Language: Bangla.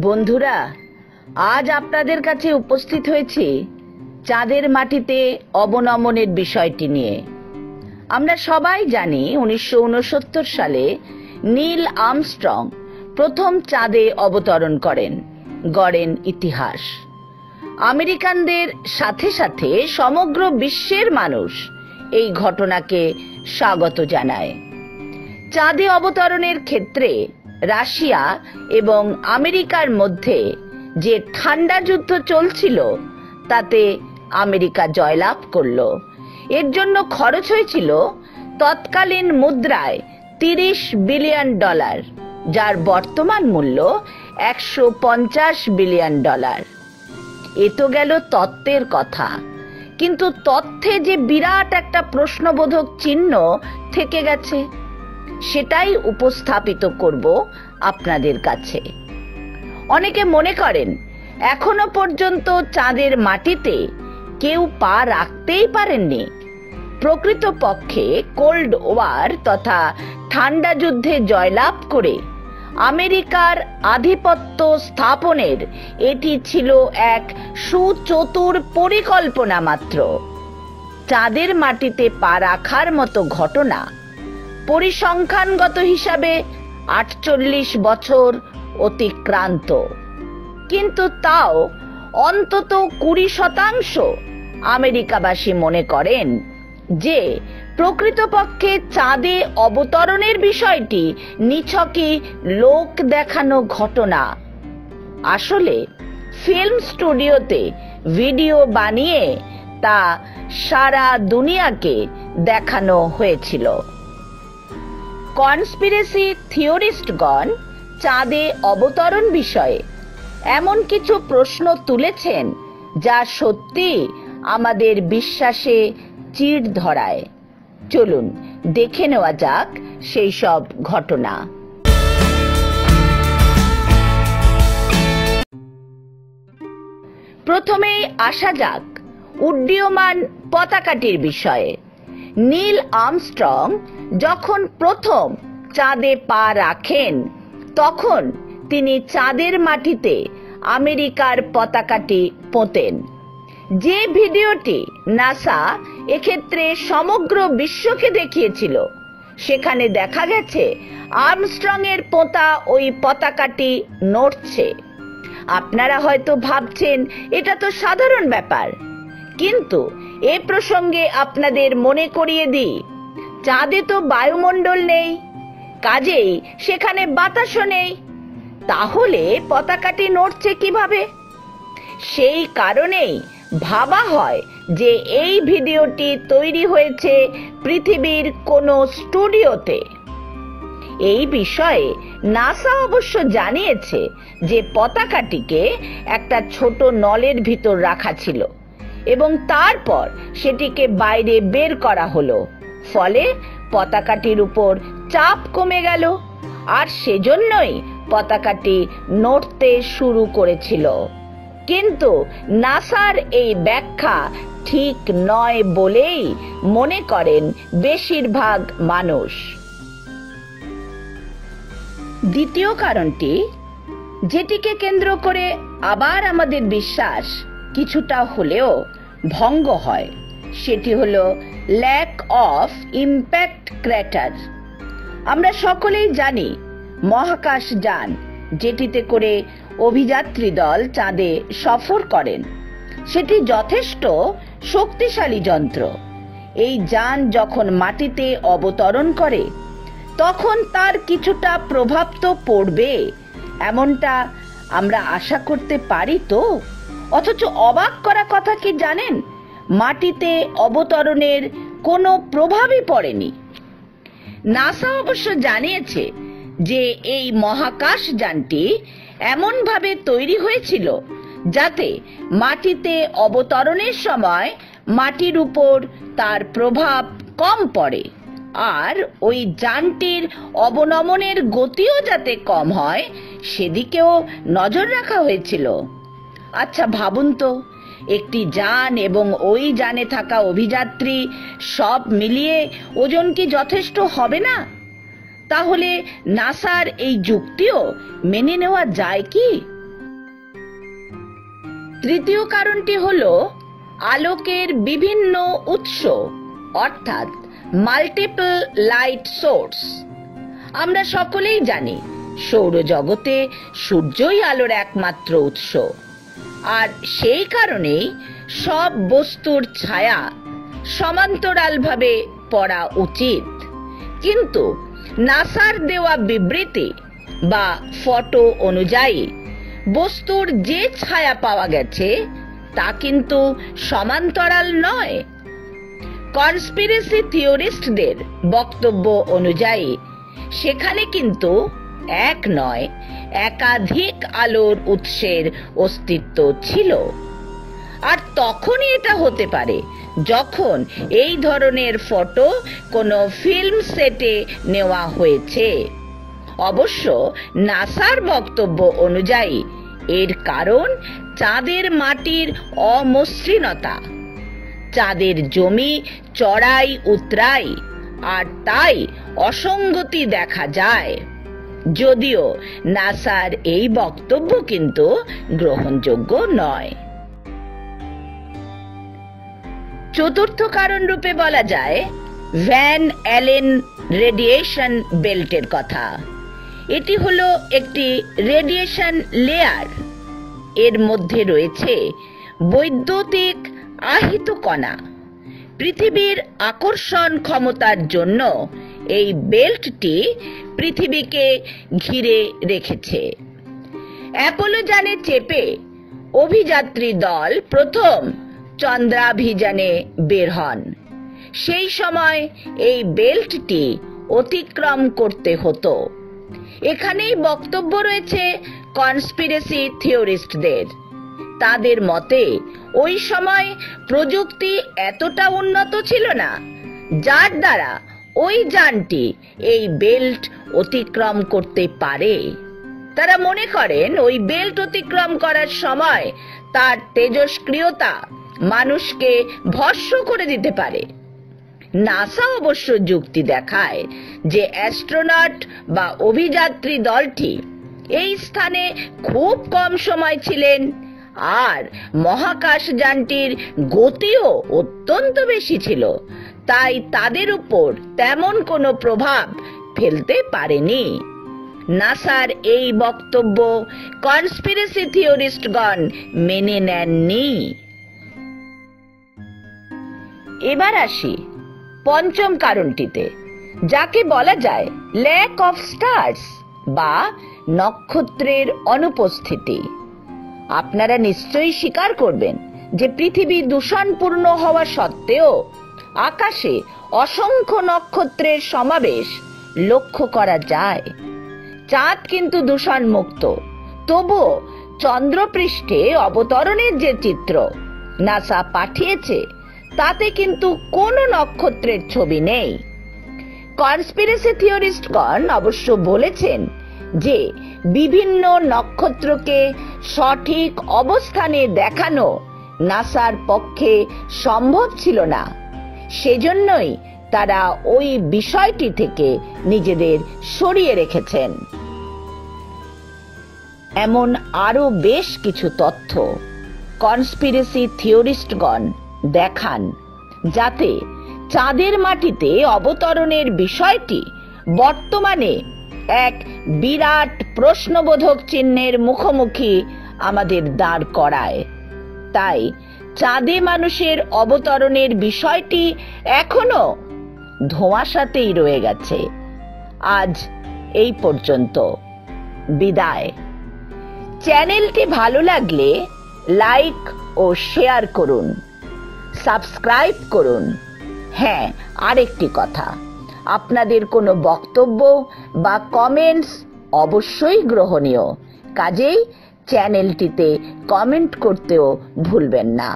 বন্ধুরা, আজ আপনাদের কাছে উপস্থিত হয়েছি চাঁদের মাটিতে অবনমনের বিষয়টি নিয়ে। আমরা সবাই জানি উনিশশো উনসত্তর সালে নীল আর্মস্ট্রং প্রথম চাঁদে অবতরণ করেন, গড়েন ইতিহাস। আমেরিকানদের সাথে সাথে সমগ্র বিশ্বের মানুষ এই ঘটনাকে স্বাগত জানায়। চাঁদে অবতরণের ক্ষেত্রে রাশিয়া এবং আমেরিকার মধ্যে যে ঠান্ডা যুদ্ধ চলছিল, তাতে আমেরিকা জয়লাভ করল। এর জন্য খরচ হয়েছিল তৎকালীন মুদ্রায় তিরিশ বিলিয়ন ডলার, যার বর্তমান মূল্য একশো পঞ্চাশ বিলিয়ন ডলার। এ তো গেল তত্ত্বের কথা। কিন্তু তথ্যে যে বিরাট একটা প্রশ্নবোধক চিহ্ন থেকে গেছে। সেটাই উপস্থাপিত করব আপনাদের কাছে। অনেকে মনে করেন, এখনও পর্যন্ত চাঁদের মাটিতে কেউ পা রাখতেই পারেননি। প্রকৃতপক্ষে কোল্ড ওয়ার তথা ঠান্ডা যুদ্ধে জয়লাভ করে আমেরিকার আধিপত্য স্থাপনের এটি ছিল এক সুচতুর পরিকল্পনা মাত্র। চাঁদের মাটিতে পা রাখার মতো ঘটনা পরিসংখ্যানগত হিসাবে আটচল্লিশ বছর অতিক্রান্ত। কিন্তু তাও অন্তত কুড়ি শতাংশ আমেরিকাবাসী মনে করেন যে প্রকৃতপক্ষে চাঁদে অবতরণের বিষয়টি নিছকই লোক দেখানো ঘটনা। আসলে ফিল্ম স্টুডিওতে ভিডিও বানিয়ে তা সারা দুনিয়াকে দেখানো হয়েছিল। কনস্পিরেসি থিওরিস্টগণ চাঁদে অবতরণ বিষয়ে এমন কিছু প্রশ্ন তুলেছেন যা সত্যি আমাদের বিশ্বাসে চিড় ধরায়। চলুন, দেখে নেওয়া যাক সেই সব ঘটনা। প্রথমেই আসা যাক উড্ডীয়মান পতাকাটির বিষয়ে। নীল আর্মস্ট্রং যখন প্রথম চাঁদে পা রাখেন, তখন তিনি চাঁদের মাটিতে আমেরিকার পতাকাটি পোতেন। যে ভিডিওটি নাসা এক্ষেত্রে সমগ্র বিশ্বকে দেখিয়েছিল, সেখানে দেখা গেছে আর্মস্ট্রং এর পোতা ওই পতাকাটি নড়ছে। আপনারা হয়তো ভাবছেন, এটা তো সাধারণ ব্যাপার। কিন্তু এ প্রসঙ্গে আপনাদের মনে করিয়ে দিই, চাঁদে তো বায়ুমণ্ডল নেই, কাজেই সেখানে বাতাসও নেই, তাহলে পতাকাটি নড়ছে কীভাবে? সেই কারণেই ভাবা হয় যে এই ভিডিওটি তৈরি হয়েছে পৃথিবীর কোনো স্টুডিওতে। এই বিষয়ে নাসা অবশ্য জানিয়েছে যে পতাকাটিকে একটা ছোট নলের ভিতর রাখা ছিল। এবং তারপর সেটিকে বাইরে বের করা হলো। ফলে পতাকাটির উপর চাপ কমে গেল, আর সেজন্যই পতাকাটি নড়তে শুরু করেছিল। কিন্তু নাসার এই ব্যাখ্যা ঠিক নয় বলেই মনে করেন বেশিরভাগ মানুষ। দ্বিতীয় কারণটি, যেটিকে কেন্দ্র করে আবার আমাদের বিশ্বাস কিছুটা হলেও ভঙ্গ হয়। সেটি হলো ল্যাক অফ ইম্প্যাক্ট ক্র্যাটার আমরা সকলেই জানি মহাকাশ যান যেটিতে করে অভিযাত্রী দল চাঁদে সফর করেন। সেটি যথেষ্ট শক্তিশালী যন্ত্র। এই যান যখন মাটিতে অবতরণ করে, তখন তার কিছুটা প্রভাব তো পড়বে। এমনটা আমরা আশা করতে পারি তো? অথচ অবাক করা কথা কি জানেন? মাটিতে অবতরণের কোনো প্রভাবই পড়েনি। নাসা অবশ্য জানিয়েছে যে এই মহাকাশ যানটি এমনভাবে তৈরি হয়েছিল যাতে মাটিতে অবতরণের সময় মাটির উপর তার প্রভাব কম পড়ে আর ওই যানটির অবনমনের গতিও যাতে কম হয়, সেদিকেও নজর রাখা হয়েছিল। আচ্ছা ভাবুন তো, একটি যান এবং ওই যানে থাকা অভিযাত্রী সব মিলিয়ে ওজন কি যথেষ্ট হবে না? তাহলে নাসার এই যুক্তিও মেনে নেওয়া যায় কি? তৃতীয় কারণটি হল আলোকের বিভিন্ন উৎস, অর্থাৎ মাল্টিপল লাইট সোর্স আমরা সকলেই জানি, সৌরজগতে সূর্যই আলোর একমাত্র উৎস। আর সেই কারণেই সব বস্তুর ছায়া সমান্তরালভাবে পড়া উচিত। কিন্তু নাসার দেওয়া বিবৃতি বা ফটো অনুযায়ী বস্তুর যে ছায়া পাওয়া গেছে, তা কিন্তু সমান্তরাল নয়। কনস্পিরেসি থিওরিস্টদের বক্তব্য অনুযায়ী, সেখানে কিন্তু এক নয় একাধিক আলোর উৎসের অস্তিত্ব ছিল। আর তখনই এটা হতে পারে যখন এই ধরনের ফটো কোনো ফিল্ম সেটে নেওয়া হয়েছে। অবশ্য নাসার বক্তব্য অনুযায়ী, এর কারণ চাঁদের মাটির অমসৃণতা। চাঁদের জমি চড়াই উতরাই আর তাই অসঙ্গতি দেখা যায়। যদিও নাসার এই বক্তব্য কিন্তু গ্রহণযোগ্য নয়। চতুর্থ কারণ রূপে বলা যায় ভ্যান অ্যালেন রেডিয়েশন বেল্টের কথা। এটি হলো একটি রেডিয়েশন লেয়ার। এর মধ্যে রয়েছে বৈদ্যুতিক আহিত কণা। পৃথিবীর আকর্ষণ ক্ষমতার জন্য এই বেল্টটি পৃথিবীকে ঘিরে রেখেছে। অ্যাপোলো যানে চেপে অভিযাত্রী দল প্রথম চন্দ্রাভিযানে বের হন। সেই সময় এই বেল্টটি অতিক্রম করতে হতো। এখানেই বক্তব্য রয়েছে কনস্পিরেসি থিওরিস্টদের। তাদের মতে, ওই সময় প্রযুক্তি এতটা উন্নত ছিল না, যার দ্বারা ওই যানটি এই বেল্ট অতিক্রম করতে পারে। তারা মনে করেন ওই বেল্ট অতিক্রম করার সময় তার তেজস্ক্রিয়তা মানুষকে ভস্য করে দিতে পারে। নাসা অবশ্য যুক্তি দেখায় যে অ্যাস্ট্রোনট বা অভিযাত্রী দলটি এই স্থানে খুব কম সময় ছিলেন আর মহাকাশ যানটির গতিও অত্যন্ত বেশি ছিল। তাই তাদের উপর তেমন কোনো প্রভাব ফেলতে পারেনি। নাসার এই বক্তব্য কনস্পিরেসি থিওরিস্টগণ মেনে নেননি। এবার আসি পঞ্চম কারণটিতে, যাকে বলা যায় ল্যাক অফ স্টার্স বা নক্ষত্রের অনুপস্থিতি। আপনারা নিশ্চয়ই স্বীকার করবেন যে পৃথিবী দূষণপূর্ণ হওয়া সত্ত্বেও আকাশে অসংখ্য নক্ষত্রের সমাবেশ লক্ষ্য করা যায়। চাঁদ কিন্তু দূষণ মুক্ত তবুও চন্দ্রপৃষ্ঠে অবতরণের যে চিত্র নাসা পাঠিয়েছে, তাতে কিন্তু কোনো নক্ষত্রের ছবি নেই। কনস্পিরেসি থিওরিস্টগণ অবশ্য বলেছেন যে, বিভিন্ন নক্ষত্রকে সঠিক অবস্থানে দেখানো নাসার পক্ষে সম্ভব ছিল না। সেজন্যই তারা ওই বিষয়টি থেকে নিজেদের সরিয়ে রেখেছেন। এমন আরও বেশ কিছু তথ্য কনস্পিরেসি থিওরিস্টগণ দেখান, যাতে চাঁদের মাটিতে অবতরণের বিষয়টি বর্তমানে এক বিরাট প্রশ্নবোধক চিহ্নের মুখোমুখি আমাদের দাঁড় করায়। তাই চাঁদে মানুষের অবতরণের বিষয়টি এখনও ধোঁয়াশাতেই রয়ে গেছে। আজ এই পর্যন্ত। বিদায়। চ্যানেলটি ভালো লাগলে লাইক ও শেয়ার করুন। সাবস্ক্রাইব করুন। হ্যাঁ আরেকটি কথা। আপনাদের কোনো বক্তব্য বা কমেন্টস অবশ্যই গ্রহণীয়। কাজেই চ্যানেলটিতে কমেন্ট করতেও ভুলবেন না।